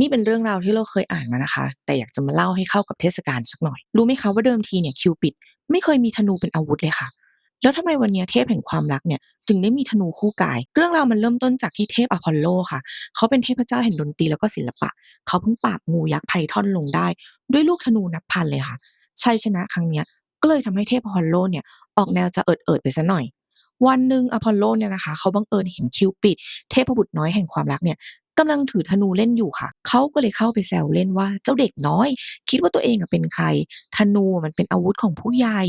นี่เป็นเรื่องราวที่เราเคยอ่านมานะคะ แต่อยากจะมาเล่าให้เข้ากับเทศกาลสักหน่อย รู้ไหมคะว่าเดิมทีเนี่ยคิวปิด ไม่เคยมีธนูเป็นอาวุธเลยค่ะ แล้วทำไมวันนี้เทพแห่งความรักเนี่ยจึงได้มีธนูคู่กาย เรื่องราวมันเริ่มต้นจากที่เทพอพอลโลค่ะ เขาเป็นเทพเจ้าแห่งดนตรีแล้วก็ศิลปะ เขาเพิ่งปราบงูยักษ์ไพทอนลงได้ ด้วยลูกธนูนับพันเลยค่ะ ชัยชนะครั้งเนี้ยก็เลยทำให้เทพอพอลโลเนี่ยออกแนวจะเอิดเอิดไปซะหน่อยวันหนึ่งอพอลโลเนี่ยนะคะเขาบังเอิญเห็นคิวปิด เทพบุตรน้อยแห่งความรักเนี่ย กำลังถือธนูเล่นอยู่ค่ะ เขาก็เลยเข้าไปแซวเล่นว่าเจ้าเด็กน้อย คิดว่าตัวเองอะเป็นใคร ธนูมันเป็นอาวุธของผู้ใหญ่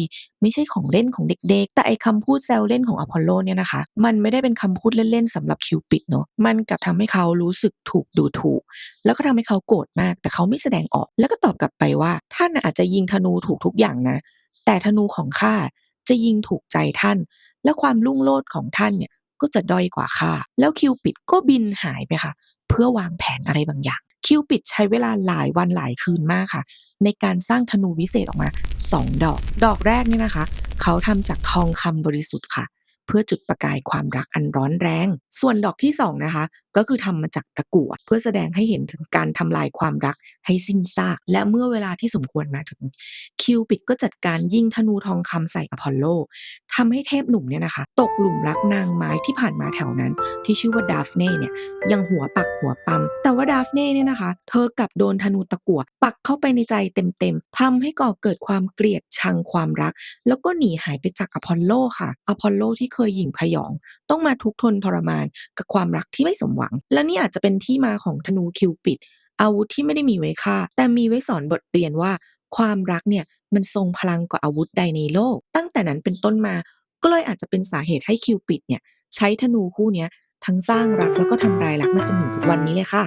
ไม่ใช่ของเล่นของเด็ก ๆ แต่ไอ้คำพูดแซวเล่นของอพอลโลเนี่ยนะคะ มันไม่ได้เป็นคำพูดเล่นๆสำหรับคิวปิดเนาะ มันกลับทำให้เขารู้สึกถูกดูถูก แล้วก็ทำให้เขาโกรธมาก แต่เขาไม่แสดงออก แล้วก็ตอบกลับไปว่าท่านอาจจะยิงธนูถูกทุกอย่างนะ แต่ธนูของข้าจะยิงถูกใจท่าน และความรุ่งโรจน์ของท่านเนี่ย ก็จะด้อยกว่าข้าแล้วคิวปิดก็บินหายไปค่ะ เพื่อวางแผนอะไรบางอย่าง คิวปิดใช้เวลาหลายวันหลายคืนมากค่ะ ในการสร้างธนูวิเศษออกมา 2 ดอก ดอกแรกนี่นะคะ เขาทำจากทองคำบริสุทธิ์ค่ะ เพื่อจุดประกายความรักอันร้อนแรง ส่วนดอกที่2นะคะ ก็คือทำมาจากตะกั่วเพื่อแสดงให้เห็นถึงการทำลายความรักให้สิ้นซาก และเมื่อเวลาที่สมควรมาถึง คิวปิดก็จัดการยิงธนูทองคำใส่อพอลโล ทำให้เทพหนุ่มเนี่ยนะคะ ตกหลุมรักนางไม้ที่ผ่านมาแถวนั้น ที่ชื่อว่าดาฟเน่เนี่ยยังหัวปักหัวปั๊มแต่ว่าดาฟเน่เนี่ยนะคะ เธอกลับโดนธนูตะกั่วปักเข้าไปในใจเต็มๆทำให้ก่อเกิดความเกลียดชังความรัก แล้วก็หนีหายไปจากอพอลโลค่ะ อพอลโลที่เคยหยิ่งพยอง ต้องมาทุกทนทรมานกับความรักที่ไม่สมหวัง และนี่อาจจะเป็นที่มาของธนูคิวปิดอาวุธที่ไม่ได้มีไว้ฆ่า แต่มีไว้สอนบทเรียนว่าความรักเนี่ย มันทรงพลังกว่าอาวุธใดในโลก ตั้งแต่นั้นเป็นต้นมา ก็เลยอาจจะเป็นสาเหตุให้คิวปิดเนี่ยใช้ธนูคู่นี้ทั้งสร้างรักแล้วก็ทำลายรักมาจนถึงทุกวันนี้เลยค่ะ